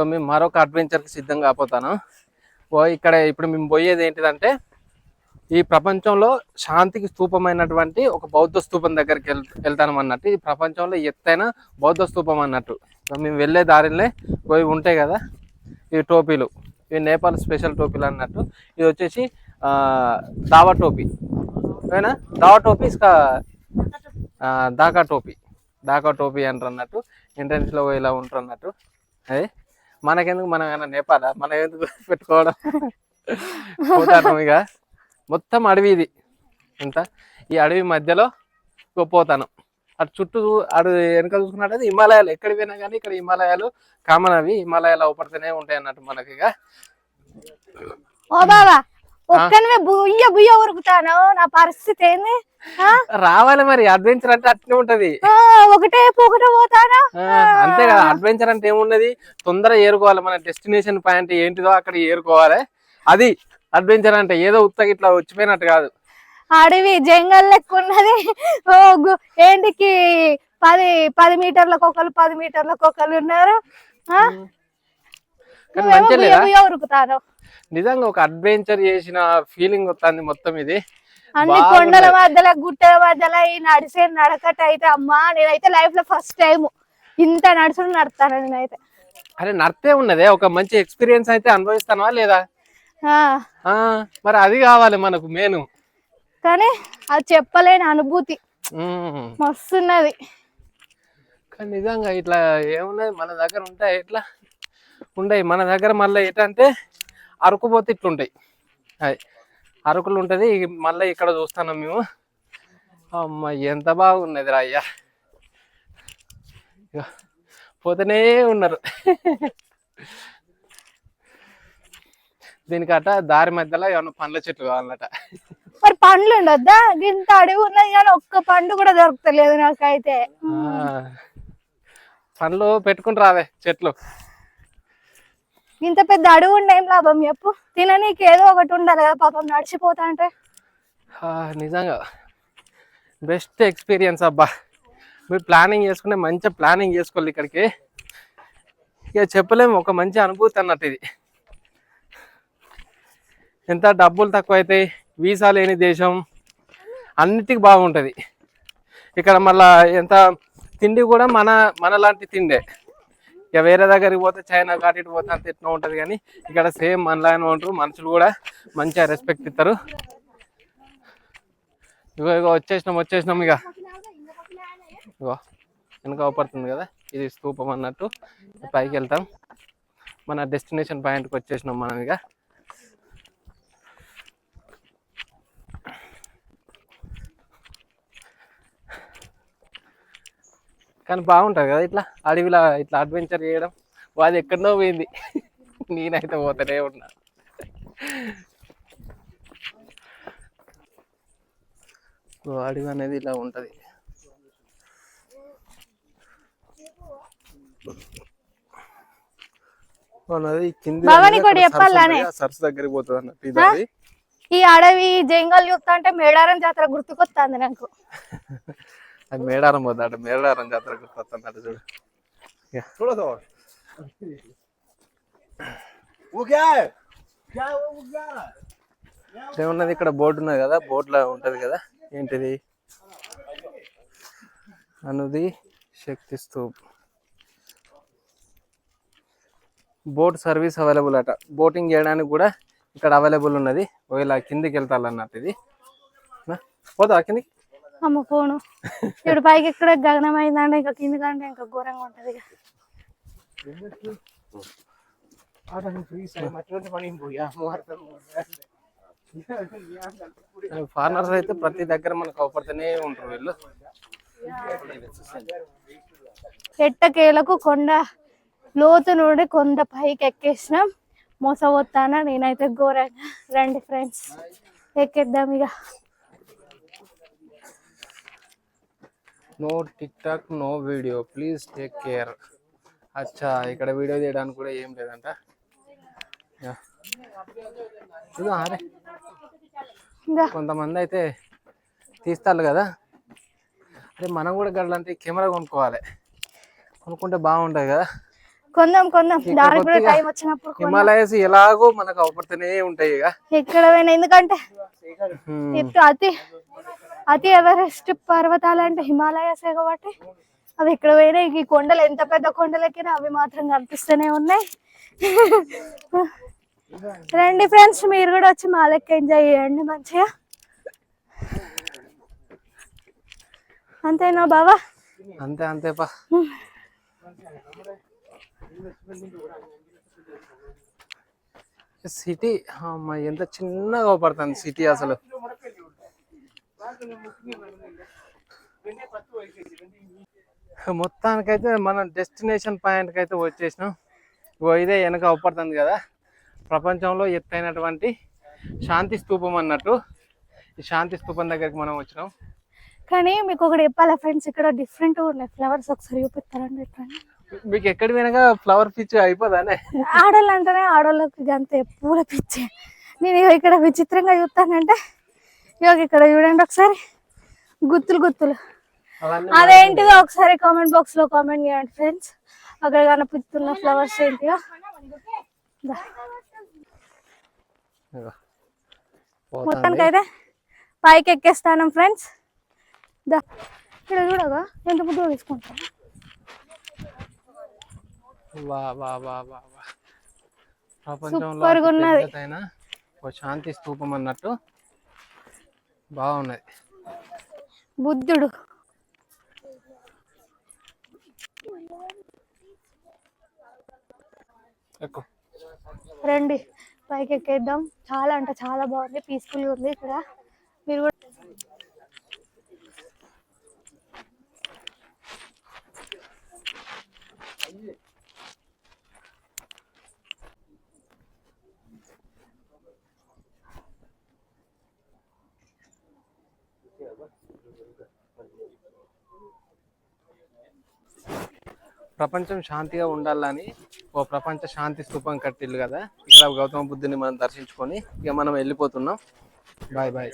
So మేము మరొక అడ్వెంచర్కి సిద్ధం కాపోతాను ఓ ఇక్కడ ఇప్పుడు మేము పోయేది ఏంటిదంటే ఈ ప్రపంచంలో శాంతికి స్థూపమైనటువంటి ఒక బౌద్ధ స్థూపం దగ్గరికి వెళ్ వెళ్తాను అన్నట్టు. ఈ ప్రపంచంలో ఎత్తైన బౌద్ధ స్థూపం అన్నట్టు. మేము వెళ్ళే దారిలో పోయి ఉంటాయి కదా ఈ టోపీలు. ఇవి నేపాల్ స్పెషల్ టోపీలు అన్నట్టు. ఇది వచ్చేసి దావా టోపీ. ఓకేనా? దావా టోపీ ఇసుక దాకా టోపీ. దాకా టోపీ అంటారు అన్నట్టు. ఎంట్రన్స్లో ఇలా ఉంటారు అన్నట్టు. అదే మనకెందుకు మనం ఏమైనా నేపాల? మనం ఎందుకు పెట్టుకోవడం? పోతాను ఇక. మొత్తం అడవి ఇది. ఎంత ఈ అడవి మధ్యలో పోతాను. అటు చుట్టూ అటు వెనక చూసుకున్నట్టయితే హిమాలయాలు. ఎక్కడికి పోయినా కానీ ఇక్కడ హిమాలయాలు కామన్ అవి. హిమాలయాలు అవపడుతూనే ఉంటాయి అన్నట్టు మనకి ఇక. ఓ బాబా ఒక్కనివే బుయ్య బుయ్య ఉరుకుతాను? నా పరిస్థితి ఏంది? ఆ? రావాలి మరి. అడ్వెంచర్ అంటే అట్నే ఉంటది. ఒకటే ఒకటే పోతానా? అంతే కదా అడ్వెంచర్ అంటే ఏమున్నది? తొందర ఏరుకోవాలి. మన డెస్టినేషన్ పాయింట్ ఏంటిదో అక్కడ ఏరుకోవాలి. అది అడ్వెంచర్ అంటే ఏదో ఉత్తగా ఇట్లా వచ్చిపోయినట్టు కాదు. అడవి జంగల్ లెక్క ఉన్నది. ఏంటికి పది పది మీటర్లకు ఒకరు పది మీటర్లకు ఒకరు ఉన్నారు. నిజంగా ఒక అడ్వెంచర్ చేసిన ఫీలింగ్ వస్తుంది మొత్తం ఇది. అన్ని. కొండల మధ్యలో గుట్టల మధ్యలో ఈ నడిసే నడకట అయితే అమ్మా నేనైతే లైఫ్లో ఫస్ట్ టైం ఇంత నడుచుడు నడుస్తాను నేనైతే. అరే నర్తే ఉన్నదే. ఒక మంచి ఎక్స్పీరియన్స్ అయితే అనుభవిస్తానవా లేదా? మరి అది కావాలి మనకు మెయిన్ కానీ అది చెప్పలేని అనుభూతి. మస్తున్నది. కానీ నిజంగా ఇట్లా ఏమున్నది? మన దగ్గర ఉంటాయి ఎట్లా? ఉండయి. మన దగ్గర మళ్ళీ ఏంటంటే అరకు పోతే ఇట్లుంటాయి. అది అరకులు ఉంటుంది. మళ్ళీ ఇక్కడ చూస్తున్నాం మేము. అమ్మ ఎంత బాగున్నది రా అయ్యా పోతూనే ఉన్నారు. దీనికట దారి మధ్యలో ఏమన్నా పండ్ల చెట్లు కావాలన్నట మరి పండ్లు ఉండొద్దా? ఇంత అడవి ఉన్నది కానీ ఒక్క పండు కూడా దొరకలేదు నాకైతే. పండ్లు పెట్టుకుని రావే చెట్లు. ఇంత పెద్ద అడుగు ఉండేం లాభం? చెప్పు. తిననీకి ఏదో ఒకటి ఉండాలి కదా పాపం నడిచిపోతా అంటే. నిజంగా. బెస్ట్ ఎక్స్పీరియన్స్ అబ్బా. మీరు ప్లానింగ్ చేసుకుంటే మంచిగా ప్లానింగ్ చేసుకోవాలి ఇక్కడికి. ఇక చెప్పలేము ఒక మంచి అనుభూతి అన్నట్టు ఇది. ఎంత డబ్బులు తక్కువ అవుతాయి వీసా లేని దేశం అన్నిటికీ బాగుంటుంది. ఇక్కడ మళ్ళీ ఎంత తిండి కూడా మన మనలాంటి తిండే. ఇక వేరే దగ్గరికి పోతే చైనా కాటి ఇటు పోతే అంత ఎట్లా ఉంటుంది కానీ ఇక్కడ సేమ్ మనలాగానే ఉంటారు. మనుషులు కూడా మంచిగా రెస్పెక్ట్ ఇస్తారు. ఇగో ఇగో వచ్చేసినాం వచ్చేసినాం ఇక. ఇగో వెనక అవపడుతుంది కదా? ఇది స్తూపం అన్నట్టు పైకి వెళ్తాం. మన డెస్టినేషన్ పాయింట్కి వచ్చేసినాం మనం ఇక. కానీ బాగుంటుంది కదా ఇట్లా అడవిలో ఇట్లా అడ్వెంచర్ చేయడం. అది ఎక్కడనో పోయింది. నేనైతే పోతూనే ఉన్నా. అడవి అనేది ఇలా ఉంటది. అన్నది కింది సరస్సు దగ్గరికి పోతుంది అన్నట్టు ఇది అది. ఈ అడవి జంగల్ చూస్తా అంటే మేడారం జాతర గుర్తుకొస్తుంది నాకు. అది మేడారం పోతాడు మేడారం జాతరకు పోతున్నాడు చూడు. ఏమున్నది ఇక్కడ బోట్ ఉన్నది కదా బోట్లో ఉంటది కదా ఏంటిది? అనుది Shakti Sthup. Boat service available అట. బోటింగ్ చేయడానికి కూడా ఇక్కడ అవైలబుల్ ఉన్నది. ఒకవేళ కిందికి వెళ్తాలన్నట్టు ఇది. పోతావా కిందికి? అమ్మ ఫోను ఇప్పుడు పైకి ఎక్కడ గగనం అయిందంటే ఇంకా కింది కంటే ఇంకా ఘోరంగా ఉంటది. ఫారినర్స్ అయితే ప్రతి దగ్గర మనకు అవపడుతూనే ఉంటారు వీళ్ళు. ఎట్టకేలకు కొండ లోతు నుండి కొండ పైకి ఎక్కేసినాం. మోసపోతానా? నేనైతే ఘోరంగా. రండి ఫ్రెండ్స్ ఎక్కేద్దాం ఇక. No TikTok no video. Please take care. అచ్చా ఇక్కడ వీడియో తీయడానికి కూడా ఏం లేదంట. అరే కొంతమంది అయితే తీస్తారు కదా. అరే మనం కూడా గడ్లంటే కెమెరా కొనుక్కోవాలి. కొనుక్కుంటే బాగుంటుంది కదా. కొందాం కొందాం. దానికి కూడా టైం వచ్చినప్పుడు. హిమాలయస్ ఎలాగో మనకు అవపడుతూనే ఉంటాయి ఇక. ఎక్కడ పోయినా ఎందుకంటే? అతి. అతి ఎవరెస్ట్ పర్వతాలు అంటే హిమాలయాస్ కాబట్టి అవి ఎక్కడ పోయినా ఈ కొండలు ఎంత పెద్ద కొండలకైనా అవి మాత్రం కనిపిస్తూనే ఉన్నాయి. రండి ఫ్రెండ్స్ మీరు కూడా వచ్చి మా లెక్క ఎంజాయ్ చేయండి మంచిగా. అంతేనా బావా? అంతే అంతే పా. సిటీ అమ్మ ఎంత చిన్నగా పడుతుంది సిటీ అసలు. మొత్తానికైతే మనం డెస్టినేషన్ పాయింట్కి అయితే వచ్చేసినాం. ఓ ఇదే వెనక అవపడుతుంది కదా. ప్రపంచంలో ఎత్తైనటువంటి శాంతి స్తూపం అన్నట్టు ఈ శాంతి స్తూపం దగ్గరికి మనం వచ్చినాం. కానీ మీకు ఒకటి చెప్పాలా ఫ్రెండ్స్ ఇక్కడ డిఫరెంట్ ఉన్నాయి. ఫ్లవర్స్ ఒకసారి చూపిస్తారండి మీకు ఎక్కడి వెనక ఫ్లవర్ పిచ్ అయిపోదానే ఆడోళ్ళు అంటేనే ఆడోళ్ళకి అంతే పూల పిచ్చి నేను ఇగో ఇక్కడ విచిత్రంగా చూస్తానంటే ఇగో ఇక్కడ చూడండి ఒకసారి. గుత్తులు గుత్తులు. అదేంటిదో ఒకసారి కామెంట్ బాక్స్లో కామెంట్ చేయండి ఫ్రెండ్స్ అక్కడ కనిపిస్తున్న ఫ్లవర్స్. పోతాంది. మొత్తానికి అయితే పైకి ఎక్కేస్తాను ఫ్రెండ్స్ దా. ఇక్కడ చూడగా ఎంత ముద్దు తీసుకుంటాను సూపర్గా అతి ఉన్నది. శాంతి స్తూపం అన్నట్టు బాగున్నది బుద్ధుడు. రండి పైకి ఎక్కేద్దాం చాలా అంటే చాలా బాగుంది పీస్ఫుల్గా ఉంది ఇక్కడ మీరు కూడా ప్రపంచం శాంతిగా ఉండాలని ఓ ప్రపంచ శాంతి స్థూపం కట్టిల్లు కదా. ఇక్కడ గౌతమ బుద్ధుని మనం దర్శించుకొని ఇక మనం వెళ్ళిపోతున్నాం. Bye bye